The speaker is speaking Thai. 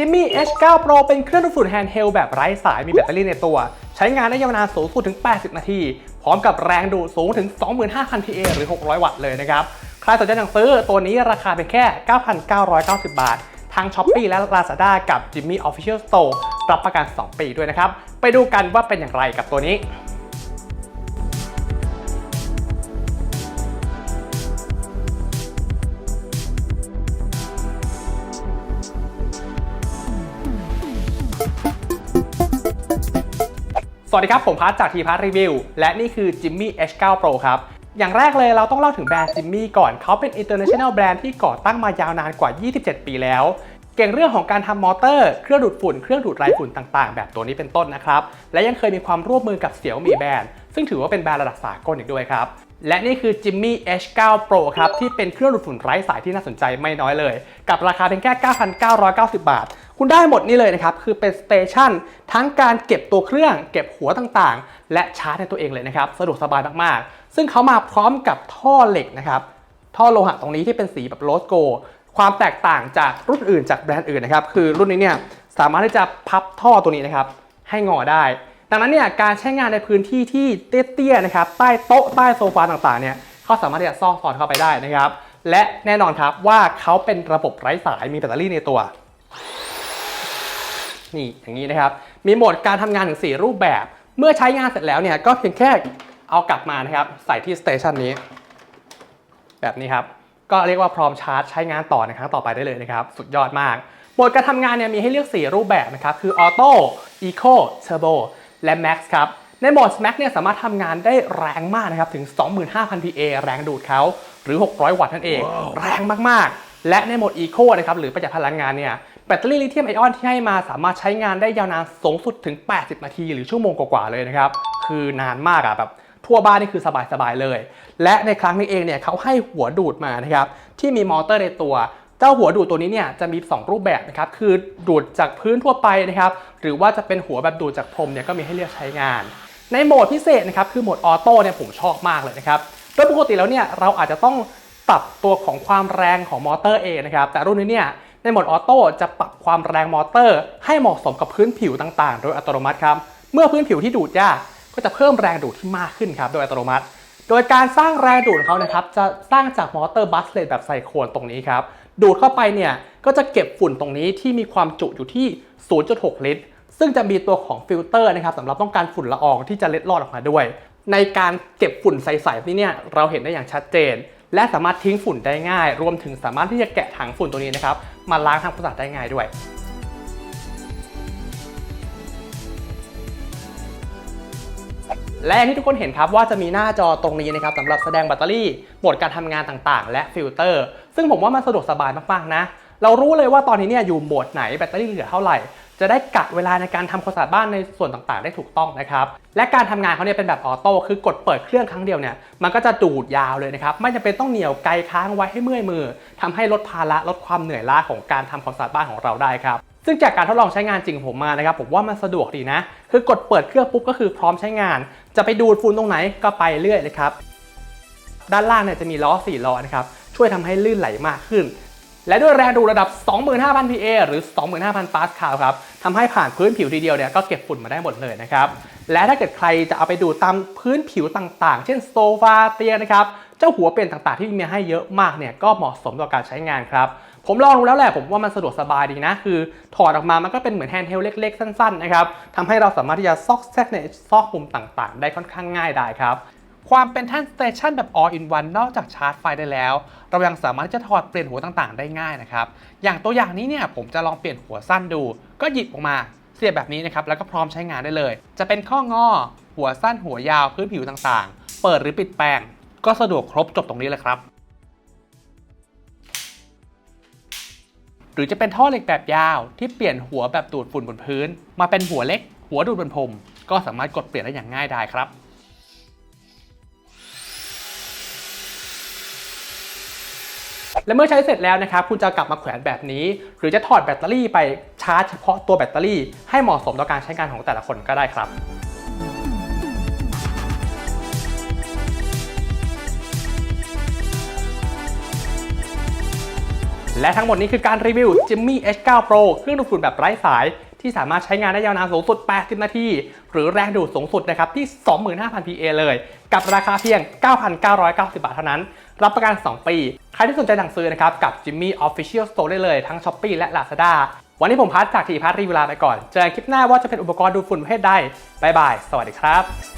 Jimmy H9 Pro เป็นเครื่องดูดฝุ่นแฮนด์เฮลแบบไร้สายมีแบตเตอรี่ในตัว ใช้งานได้ยาวนานสูงสุดถึง 80 นาที พร้อมกับแรงดูดสูงถึง 25,000 PA หรือ 600 วัตต์เลยนะครับ ใครสนใจสั่งซื้อตัวนี้ราคาเป็นแค่ 9,990 บาททาง Shopee และ Lazada กับ Jimmy Official Store รับประกัน 2 ปีด้วยนะครับ ไปดูกันว่าเป็นอย่างไรกับตัวนี้ สวัสดีครับ ผมพัทจากทีพัทรีวิวและนี่คือ Jimmy H9 Pro ครับ อย่างแรกเลยเราต้องเล่าถึงแบรนด์ Jimmy ก่อนเขาเป็น international แบรนด์ที่ก่อตั้งมายาวนานกว่า 27 ปีแล้ว เก่งเรื่องของการทำมอเตอร์ เครื่องดูดฝุ่น เครื่องดูดไรฝุ่นต่างๆ แบบตัวนี้เป็นต้นนะครับ และยังเคยมีความร่วมมือกับเสี่ยวมีแบรนด์ซึ่งถือว่าเป็นแบรนด์ระดับสากลอีกด้วยครับ และนี่คือ Jimmy H9 Pro ครับ ที่เป็นเครื่องดูดฝุ่นไร้สายที่น่าสนใจไม่น้อยเลย กับราคาเพียงแค่ 9,990 บาท คุณได้หมดนี่เลยนะครับ คือเป็นสเตชันทั้งการเก็บตัวเครื่อง เก็บหัวต่างๆ และชาร์จในตัวเองเลยนะครับ สะดวกสบายมากๆ ซึ่งเขามาพร้อมกับท่อเหล็กนะครับ ท่อโลหะตรงนี้ที่เป็นสีแบบโรสโก ความแตกต่างจากรุ่นอื่นจากแบรนด์อื่นนะครับ คือรุ่นนี้เนี่ยสามารถที่จะพับท่อตัวนี้นะครับให้งอได้ ดังนั้นเนี่ยการใช้งานในพื้นที่ที่เตี้ยๆนะครับใต้โต๊ะใต้โซฟาต่างๆเนี่ยเขาสามารถที่จะซ่อนสอดเข้าไปได้นะครับ และแน่นอนครับว่าเขาเป็นระบบไร้สายมีแบตเตอรี่ในตัว นี่อย่างนี้นะครับ มีโหมดการทำงานถึง 4 รูปแบบ เมื่อใช้งานเสร็จแล้วเนี่ยก็เพียงแค่เอากลับมานะครับใส่ที่สเตชันนี้ แบบนี้ครับก็เรียกว่าพร้อมชาร์จใช้งานต่อในครั้งต่อไปได้เลยนะครับ สุดยอดมากโหมดการทำงานเนี่ยมีให้เลือก 4 รูปแบบนะครับ คือ Auto Eco Turbo และ Max ครับในโหมด Max เนี่ยสามารถทำงานได้แรงมากนะครับถึง 25,000 PA แรงดูดเขาหรือ 600 วัตต์นั่นเองแรงมากๆ และในโหมด Eco นะครับหรือประหยัดพลังงานเนี่ยแบตเตอรี่ลิเธียมไอออนที่ให้มาสามารถใช้งานได้ยาวนานสูงสุดถึง 80 นาที หรือชั่วโมงกว่าๆเลยนะครับคือนานมากอะแบบทั่วบ้านนี่คือสบายๆเลย และในครั้งนี้เองเนี่ยเขาให้หัวดูดมานะครับที่มีมอเตอร์ในตัว เจ้าหัวดูดตัวนี้เนี่ยจะมี 2 รูปแบบนะครับ คือดูดจากพื้นทั่วไปนะครับ หรือว่าจะเป็นหัวแบบดูดจากพรมเนี่ยก็มีให้เลือกใช้งาน ในโหมดพิเศษนะครับ คือโหมดออโต้เนี่ยผมชอบมากเลยนะครับ โดยปกติแล้วเนี่ยเราอาจจะต้องปรับตัวของความแรงของมอเตอร์เองนะครับ แต่รุ่นนี้เนี่ยในโหมดออโต้จะปรับความแรงมอเตอร์ ให้เหมาะสมกับพื้นผิวต่างๆ โดยอัตโนมัติครับ เมื่อพื้นผิวที่ดูดยากก็จะเพิ่มแรงดูดที่มากขึ้นครับโดยอัตโนมัติ โดยการสร้างแรงดูดของเขานะครับจะสร้างจากมอเตอร์บัสเลตแบบไซโคนตรงนี้ครับ ดูดเข้าไปเนี่ยก็จะเก็บฝุ่นตรงนี้ที่มีความจุอยู่ที่ 0.6 ลิตร ซึ่งจะมีตัวของฟิลเตอร์นะครับสำหรับต้องการฝุ่นละอองที่จะเล็ดลอดออกมาด้วย ในการเก็บฝุ่นใสๆนี้เนี่ยเราเห็นได้อย่างชัดเจน และสามารถทิ้งฝุ่นได้ง่าย รวมถึงสามารถที่จะแกะถังฝุ่นตัวนี้นะครับมาล้างทำความสะอาดได้ง่ายด้วย และอย่างที่ทุกคนเห็นครับว่าจะมีหน้าจอตรงนี้นะครับสำหรับแสดงแบตเตอรี่โหมดการทำงานต่างๆ และฟิลเตอร์ ซึ่งผมว่ามันสะดวกสบายมากๆนะ เรารู้เลยว่าตอนนี้เนี่ยอยู่โหมดไหนแบตเตอรี่เหลือเท่าไหร่ จะได้กะเวลาในการทำความสะอาดบ้านในส่วนต่างๆ ได้ถูกต้องนะครับ และการทำงานเขาเนี่ยเป็นแบบออโต้คือกดเปิดเครื่องครั้งเดียวเนี่ยมันก็จะดูดยาวเลยนะครับ ไม่จำเป็นต้องเหนี่ยวไกลค้างไว้ให้เมื่อยมือทำให้ลดภาระลดความเหนื่อยล้าของการทำความสะอาดบ้านของเราได้ครับ ซึ่งจากการทดลองใช้งานจริงของผมมานะครับผมว่ามันสะดวกดีนะ คือกดเปิดเครื่องปุ๊บก็คือพร้อมใช้งาน จะไปดูดฝุ่นตรงไหนก็ไปเรื่อยเลยครับ ด้านล่างเนี่ยจะมีล้อ 4 ล้อนะครับ ช่วยทำให้ลื่นไหลมากขึ้น และด้วยแรงดูดระดับ 25,000 PA หรือ 25,000 ปาสคาลครับทำให้ผ่านพื้นผิวทีเดียวเนี่ยก็เก็บฝุ่นมาได้หมดเลยนะครับ และถ้าเกิดใครจะเอาไปดูดตามพื้นผิวต่างๆ เช่นโซฟาเตียงนะครับ เจ้าหัวเปลี่ยนต่างๆ ที่มีให้เยอะมากเนี่ยก็เหมาะสมต่อการใช้งานครับผมลองดูแล้วแหละผมว่ามันสะดวกสบายดีนะ คือถอดออกมามันก็เป็นเหมือนแฮนด์เฮลเล็ก ๆ สั้น ๆ นะครับทำให้เราสามารถที่จะซอกแซกในซอกมุมต่างๆ ได้ค่อนข้างง่ายได้ครับ ความเป็นแท่นสเตชันแบบ all in one นอกจากชาร์จไฟได้แล้ว เรายังสามารถที่จะถอดเปลี่ยนหัวต่างๆ ได้ง่ายนะครับ อย่างตัวอย่างนี้เนี่ยผมจะลองเปลี่ยนหัวสั้นดู ก็หยิบออกมาเสียบแบบนี้นะครับ แล้วก็พร้อมใช้งานได้เลย จะเป็นข้องอ หัวสั้นหัวยาวพื้นผิวต่างๆ เปิดหรือปิดแปลง ก็สะดวกครบจบตรงนี้เลยครับหรือจะเป็นท่อเหล็กแบบยาวที่เปลี่ยนหัวแบบดูดฝุ่นบนพื้น มาเป็นหัวเล็ก หัวดูดบนพรมก็สามารถกดเปลี่ยนได้อย่างง่ายดายครับ และเมื่อใช้เสร็จแล้วนะครับคุณจะกลับมาแขวนแบบนี้ หรือจะถอดแบตเตอรี่ไปชาร์จเฉพาะตัวแบตเตอรี่ให้เหมาะสมต่อการใช้งานของแต่ละคนก็ได้ครับและทั้งหมดนี้คือการรีวิว Jimmy H9 Pro เครื่องดูดฝุ่นแบบไร้สาย ที่สามารถใช้งานได้ยาวนานสูงสุด 80 นาที หรือแรงดูดสูงสุดนะครับที่ 25,000 PA เลย กับราคาเพียง 9,990 บาทเท่านั้น รับประกัน 2 ปี ใครที่สนใจสั่งซื้อนะครับกับ Jimmy Official Store ได้เลยทั้ง Shopee และ Lazada วันนี้ผมพัดจากทีพัทรีวิวลาไปก่อน เจอกันคลิปหน้าว่าจะเป็นอุปกรณ์ดูดฝุ่นประเภทใดบายบาย สวัสดีครับ